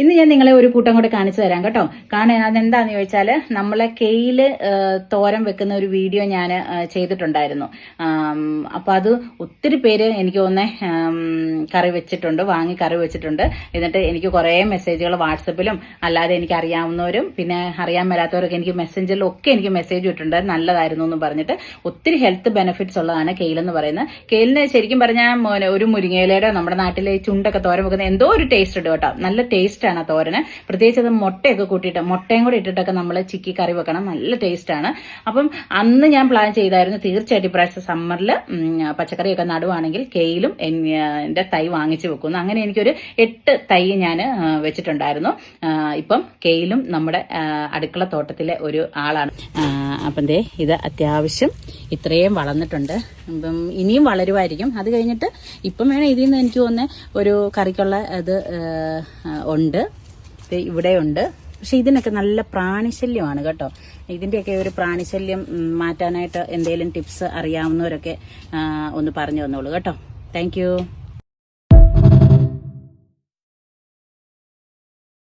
ഇന്ന് ഞാൻ നിങ്ങളെ ഒരു കൂട്ടം കൂടെ കാണിച്ചു തരാം കേട്ടോ. കാണാൻ അതെന്താന്ന് ചോദിച്ചാൽ നമ്മളെ കെയിൽ തോരം വെക്കുന്ന ഒരു വീഡിയോ ഞാൻ ചെയ്തിട്ടുണ്ടായിരുന്നു. അപ്പോൾ അപ്പൊ അത് ഒത്തിരി പേര് എനിക്ക് ഒന്ന് കറി വെച്ചിട്ടുണ്ട് വാങ്ങി കറി വെച്ചിട്ടുണ്ട്. എന്നിട്ട് എനിക്ക് കുറേ മെസ്സേജുകൾ വാട്സപ്പിലും അല്ലാതെ എനിക്ക് അറിയാവുന്നവരും പിന്നെ അറിയാൻ മേലാത്തവരൊക്കെ എനിക്ക് മെസ്സഞ്ചറിലും ഒക്കെ എനിക്ക് മെസ്സേജ് ഇട്ടുണ്ട് നല്ലതായിരുന്നു എന്ന് പറഞ്ഞിട്ട് ഒത്തിരി ഹെൽത്ത് ബെനിഫിറ്റ്സ് ഉള്ളതാണ് കെയിൽ എന്ന് പറയുന്നത്. കെയിലിന് ശരിക്കും പറഞ്ഞാൽ ഒരു മുരിങ്ങയിലയുടെ നമ്മുടെ നാട്ടിലെ ചുണ്ടൊക്കെ തോരം വെക്കുന്ന എന്തോ ഒരു ടേസ്റ്റ് ഉണ്ട് കേട്ടോ. നല്ല ടേസ്റ്റ് ആ തോരന്. പ്രത്യേകിച്ച് അത് മുട്ടയൊക്കെ കൂട്ടിയിട്ട് മുട്ടയും കൂടി ഇട്ടിട്ടൊക്കെ നമ്മൾ ചിക്കി കറി വെക്കണം. നല്ല ടേസ്റ്റാണ്. അപ്പം അന്ന് ഞാൻ പ്ലാൻ ചെയ്തായിരുന്നു തീർച്ചയായിട്ടും ഇപ്രാവശ്യം സമ്മറിൽ പച്ചക്കറിയൊക്കെ നടുവാണെങ്കിൽ കെയിലും എന്റെ തൈ വാങ്ങിച്ചു വെക്കുന്നു. അങ്ങനെ എനിക്കൊരു എട്ട് തൈ ഞാൻ വെച്ചിട്ടുണ്ടായിരുന്നു. ഇപ്പം കെയിലും നമ്മുടെ അടുക്കള തോട്ടത്തിലെ ഒരു ആളാണ്. അപ്പം ദേ ഇത് അത്യാവശ്യം ഇത്രയും വളർന്നിട്ടുണ്ട്. അപ്പം ഇനിയും വളരുമായിരിക്കും അത് കഴിഞ്ഞിട്ട് ഇപ്പം വേണം ഇതിൽ നിന്ന് എനിക്ക് തോന്നുന്നത് ഒരു കറിക്കുള്ള ഇത് ഉണ്ട്. ഇവിടെയുണ്ട്. പക്ഷെ ഇതിനൊക്കെ നല്ല പ്രാണിശല്യമാണ് കേട്ടോ. ഇതിന്റെയൊക്കെ ഒരു പ്രാണിശല്യം മാറ്റാനായിട്ട് എന്തെങ്കിലും ടിപ്സ് അറിയാവുന്നവരൊക്കെ ഒന്ന് പറഞ്ഞു തന്നോളൂ കേട്ടോ. താങ്ക്